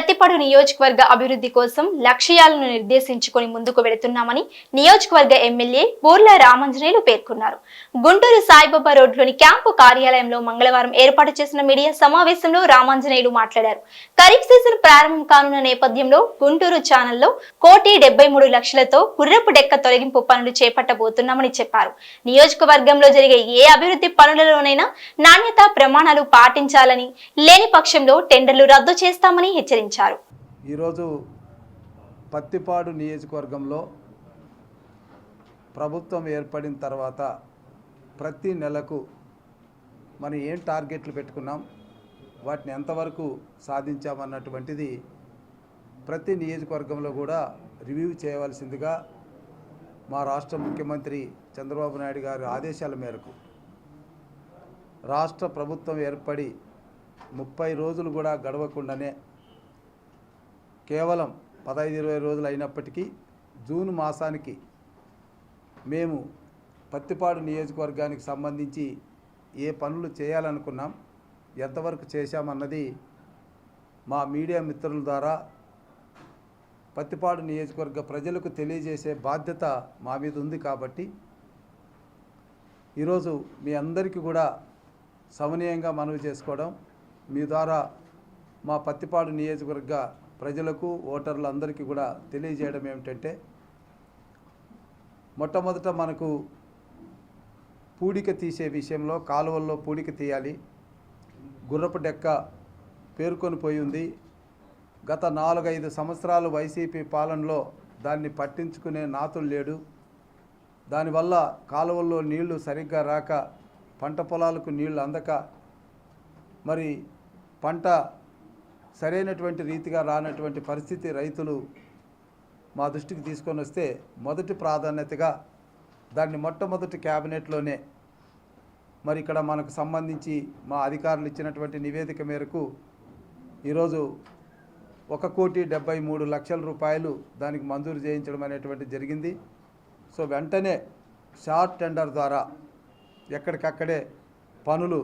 ప్రతిపాడు నియోజకవర్గ అభివృద్ధి కోసం లక్ష్యాలను నిర్దేశించుకుని ముందుకు వెళుతున్నామని నియోజకవర్గ ఎమ్మెల్యే బూర్ల రామంజనేయులు పేర్కొన్నారు. గుంటూరు సాయిబాబా రోడ్లోని క్యాంపు కార్యాలయంలో మంగళవారం ఏర్పాటు చేసిన మీడియా సమావేశంలో రామాంజనేయులు మాట్లాడారు. ఖరీఫ్ సీజన్ ప్రారంభం కానున్న నేపథ్యంలో గుంటూరు ఛానల్లో కోటి డెబ్బై మూడు లక్షలతో గుర్రపు డెక్క తొలగింపు పనులు చేపట్టబోతున్నామని చెప్పారు. నియోజకవర్గంలో జరిగే ఏ అభివృద్ధి పనులలోనైనా నాణ్యత ప్రమాణాలు పాటించాలని లేని పక్షంలో టెండర్లు రద్దు చేస్తామని హెచ్చరించారు. ఈరోజు పత్తిపాడు నియోజకవర్గంలో ప్రభుత్వం ఏర్పడిన తర్వాత ప్రతి నెలకు మనం ఏం టార్గెట్లు పెట్టుకున్నాం వాటిని ఎంతవరకు సాధించామన్నటువంటిది ప్రతి నియోజకవర్గంలో కూడా రివ్యూ చేయవలసిందిగా మా రాష్ట్ర ముఖ్యమంత్రి చంద్రబాబు నాయుడు గారి ఆదేశాల మేరకు రాష్ట్ర ప్రభుత్వం ఏర్పడి ముప్పై రోజులు కూడా గడవకుండానే కేవలం పదహైదు ఇరవై రోజులు అయినప్పటికీ జూన్ మాసానికి మేము పత్తిపాడు నియోజకవర్గానికి సంబంధించి ఏ పనులు చేయాలనుకున్నాం ఎంతవరకు చేశామన్నది మా మీడియా మిత్రుల ద్వారా పత్తిపాడు నియోజకవర్గ ప్రజలకు తెలియజేసే బాధ్యత మా మీద ఉంది కాబట్టి ఈరోజు మీ అందరికీ కూడా సమనీయంగా మనవి చేసుకోవడం మీ ద్వారా మా పత్తిపాడు నియోజకవర్గ ప్రజలకు ఓటర్లందరికీ కూడా తెలియజేయడం ఏమిటంటే మొట్టమొదట మనకు పూడిక తీసే విషయంలో కాలువల్లో పూడిక తీయాలి. గుర్రపు డెక్క పేర్కొని పోయి ఉంది. గత నాలుగైదు సంవత్సరాలు వైసీపీ పాలనలో దాన్ని పట్టించుకునే నాతులు లేడు. దానివల్ల కాలువల్లో నీళ్ళు సరిగ్గా రాక పంట పొలాలకు నీళ్ళు అందక మరి పంట సరైనటువంటి రీతిగా రానటువంటి పరిస్థితి రైతులు మా దృష్టికి తీసుకొని వస్తే మొదటి ప్రాధాన్యతగా దాన్ని మొట్టమొదటి క్యాబినెట్లోనే మరి ఇక్కడ మనకు సంబంధించి మా అధికారులు ఇచ్చినటువంటి నివేదిక మేరకు ఈరోజు ఒక కోటి డెబ్బై మూడు లక్షల రూపాయలు దానికి మంజూరు చేయించడం అనేటువంటి జరిగింది. సో వెంటనే షార్ట్ టెండర్ ద్వారా ఎక్కడికక్కడే పనులు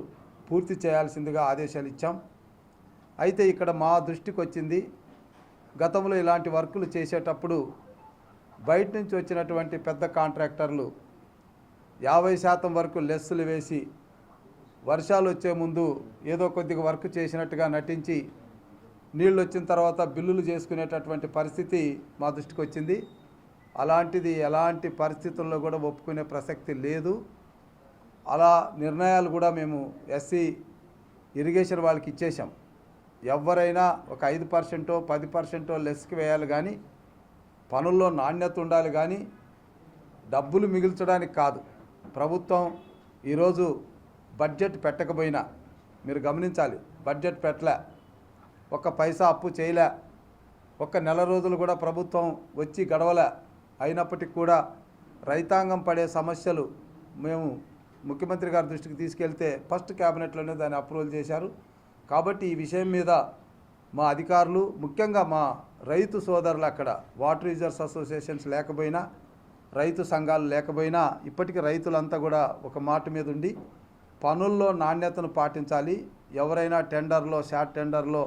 పూర్తి చేయాల్సిందిగా ఆదేశాలు ఇచ్చాం. అయితే ఇక్కడ మా దృష్టికి వచ్చింది గతంలో ఇలాంటి వర్కులు చేసేటప్పుడు బయట నుంచి వచ్చినటువంటి పెద్ద కాంట్రాక్టర్లు యాభై శాతం వరకు లెస్సులు వేసి వర్షాలు వచ్చే ముందు ఏదో కొద్దిగా వర్క్ చేసినట్టుగా నటించి నీళ్ళు వచ్చిన తర్వాత బిల్లులు చేసుకునేటటువంటి పరిస్థితి మా దృష్టికి వచ్చింది అలాంటిది ఎలాంటి పరిస్థితుల్లో కూడా ఒప్పుకునే ప్రసక్తి లేదు. అలా నిర్ణయాలు కూడా మేము ఎస్సీ ఇరిగేషన్ వాళ్ళకి ఇచ్చేసాం ఎవరైనా ఒక ఐదు పర్సెంటో పది పర్సెంటో లెస్కి వేయాలి కానీ పనుల్లో నాణ్యత ఉండాలి కానీ డబ్బులు మిగిల్చడానికి కాదు. ప్రభుత్వం ఈరోజు బడ్జెట్ పెట్టకపోయినా మీరు గమనించాలి బడ్జెట్ పెట్టలే ఒక్క పైసా అప్పు చేయలే ఒక్క నెల రోజులు కూడా ప్రభుత్వం వచ్చి గడవలే అయినప్పటికీ కూడా రైతాంగం పడే సమస్యలు మేము ముఖ్యమంత్రి గారి దృష్టికి తీసుకెళ్తే ఫస్ట్ క్యాబినెట్లోనే దాన్ని అప్రూవల్ చేశారు. కాబట్టి ఈ విషయం మీద మా అధికారులు ముఖ్యంగా మా రైతు సోదరులు అక్కడ వాటర్ యూజర్స్ అసోసియేషన్స్ లేకపోయినా రైతు సంఘాలు లేకపోయినా ఇప్పటికీ రైతులంతా కూడా ఒక మాట మీద ఉండి పనుల్లో నాణ్యతను పాటించాలి. ఎవరైనా టెండర్లో షార్ట్ టెండర్లో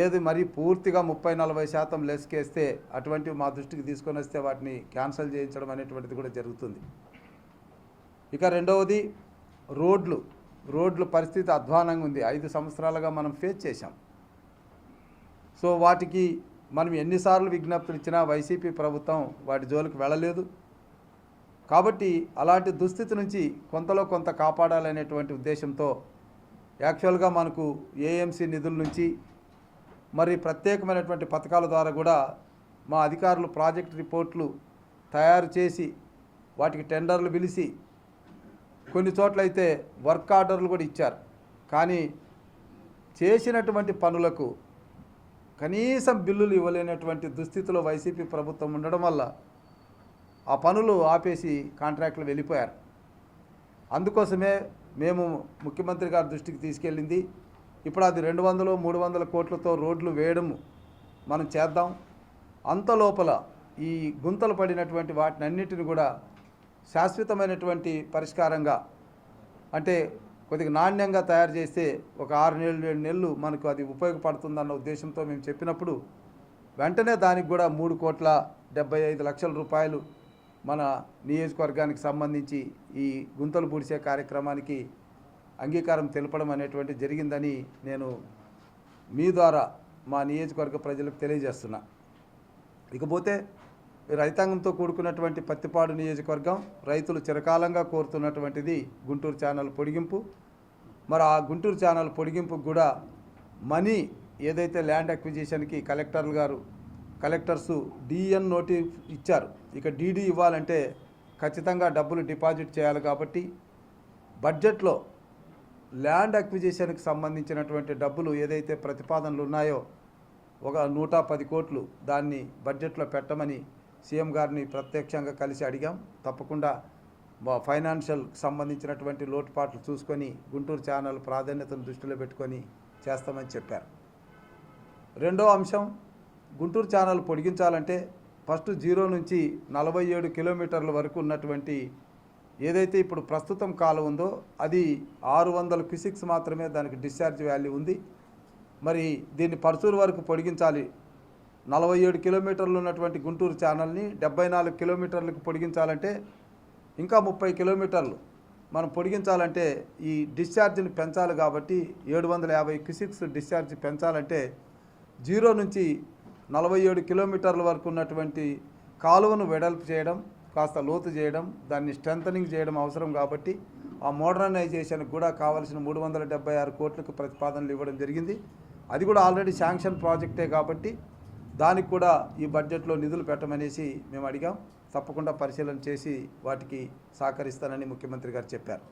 ఏది మరీ పూర్తిగా ముప్పై నలభై శాతం లెస్కేస్తే అటువంటివి మా దృష్టికి తీసుకొని వస్తే వాటిని క్యాన్సిల్ చేయించడం అనేటువంటిది కూడా జరుగుతుంది. ఇక రెండవది రోడ్లు. రోడ్ల పరిస్థితి అధ్వానంగా ఉంది. ఐదు సంవత్సరాలుగా మనం ఫేస్ చేశాం. సో వాటికి మనం ఎన్నిసార్లు విజ్ఞప్తులు ఇచ్చినా వైసీపీ ప్రభుత్వం వాటి జోలికి వెళ్ళలేదు. కాబట్టి అలాంటి దుస్థితి నుంచి కొంతలో కొంత కాపాడాలనేటువంటి ఉద్దేశంతో యాక్చువల్గా మనకు ఏఎంసీ నిధుల నుంచి మరి ప్రత్యేకమైనటువంటి పథకాల ద్వారా కూడా మా అధికారులు ప్రాజెక్ట్ రిపోర్ట్లు తయారు చేసి వాటికి టెండర్లు పిలిచి కొన్ని చోట్లయితే వర్క్ ఆర్డర్లు కూడా ఇచ్చారు. కానీ చేసినటువంటి పనులకు కనీసం బిల్లులు ఇవ్వలేనటువంటి దుస్థితిలో వైసీపీ ప్రభుత్వం ఉండడం వల్ల ఆ పనులు ఆపేసి కాంట్రాక్టులు వెళ్ళిపోయారు. అందుకోసమే మేము ముఖ్యమంత్రి గారి దృష్టికి తీసుకెళ్ళింది. ఇప్పుడు అది రెండు వందలు మూడు వందల కోట్లతో రోడ్లు వేయడము మనం చేద్దాం. అంత లోపల ఈ గుంతలు పడినటువంటి వాటిని అన్నిటిని కూడా శాశ్వతమైనటువంటి పరిష్కారంగా అంటే కొద్దిగా నాణ్యంగా తయారు చేస్తే ఒక ఆరు నెలలు ఏడు నెలలు మనకు అది ఉపయోగపడుతుందన్న ఉద్దేశంతో మేము చెప్పినప్పుడు వెంటనే దానికి కూడా మూడు కోట్ల డెబ్బై ఐదు లక్షల రూపాయలు మన నియోజకవర్గానికి సంబంధించి ఈ గుంతలు పూడ్చే కార్యక్రమానికి అంగీకారం తెలపడం అనేటువంటి జరిగిందని నేను మీ ద్వారా మా నియోజకవర్గ ప్రజలకు తెలియజేస్తున్నా. ఇకపోతే రైతాంగంతో కూడుకున్నటువంటి పత్తిపాడు నియోజకవర్గం రైతులు చిరకాలంగా కోరుతున్నటువంటిది గుంటూరు ఛానల్ పొడిగింపు. మరి ఆ గుంటూరు ఛానల్ పొడిగింపుకు కూడా మనీ ఏదైతే ల్యాండ్ అక్విజిషన్కి కలెక్టర్లు గారు కలెక్టర్సు డిఎన్ నోటీస్ ఇచ్చారు. ఇక డీడీ ఇవ్వాలంటే ఖచ్చితంగా డబ్బులు డిపాజిట్ చేయాలి కాబట్టి బడ్జెట్లో ల్యాండ్ అక్విజిషన్కి సంబంధించినటువంటి డబ్బులు ఏదైతే ప్రతిపాదనలు ఉన్నాయో ఒక నూట పది కోట్లు దాన్ని బడ్జెట్లో పెట్టమని సీఎం గారిని ప్రత్యక్షంగా కలిసి అడిగాం. తప్పకుండా ఫైనాన్షియల్ సంబంధించినటువంటి లోటుపాట్లు చూసుకొని గుంటూరు ఛానల్ ప్రాధాన్యతను దృష్టిలో పెట్టుకొని చేస్తామని చెప్పారు. రెండో అంశం గుంటూరు ఛానల్ పొడిగించాలంటే ఫస్ట్ జీరో నుంచి నలభై ఏడు కిలోమీటర్ల వరకు ఉన్నటువంటి ఏదైతే ఇప్పుడు ప్రస్తుతం కాలం ఉందో అది ఆరు వందల క్యూసిక్స్ మాత్రమే దానికి డిశ్చార్జ్ వాల్యూ ఉంది. మరి దీన్ని పర్చూరు వరకు పొడిగించాలి నలభై ఏడు కిలోమీటర్లు ఉన్నటువంటి గుంటూరు ఛానల్ని డెబ్బై నాలుగు కిలోమీటర్లకు పొడిగించాలంటే ఇంకా ముప్పై కిలోమీటర్లు మనం పొడిగించాలంటే ఈ డిశ్చార్జ్ని పెంచాలి కాబట్టి ఏడు వందల యాభై క్యూసిక్స్ డిశ్చార్జ్ పెంచాలంటే జీరో నుంచి నలభై ఏడు కిలోమీటర్ల వరకు ఉన్నటువంటి కాలువను వెడల్పు చేయడం కాస్త లోతు చేయడం దాన్ని స్ట్రెంథనింగ్ చేయడం అవసరం కాబట్టి ఆ మోడర్నైజేషన్కి కూడా కావాల్సిన మూడు వందల డెబ్బై ఆరు కోట్లకు ప్రతిపాదనలు ఇవ్వడం జరిగింది. అది కూడా ఆల్రెడీ శాంక్షన్ ప్రాజెక్టే కాబట్టి దానికి కూడా ఈ బడ్జెట్లో నిధులు పెట్టమనేసి మేము అడిగాం. తప్పకుండా పరిశీలన చేసి వాటికి సహకరిస్తానని ముఖ్యమంత్రి గారు చెప్పారు.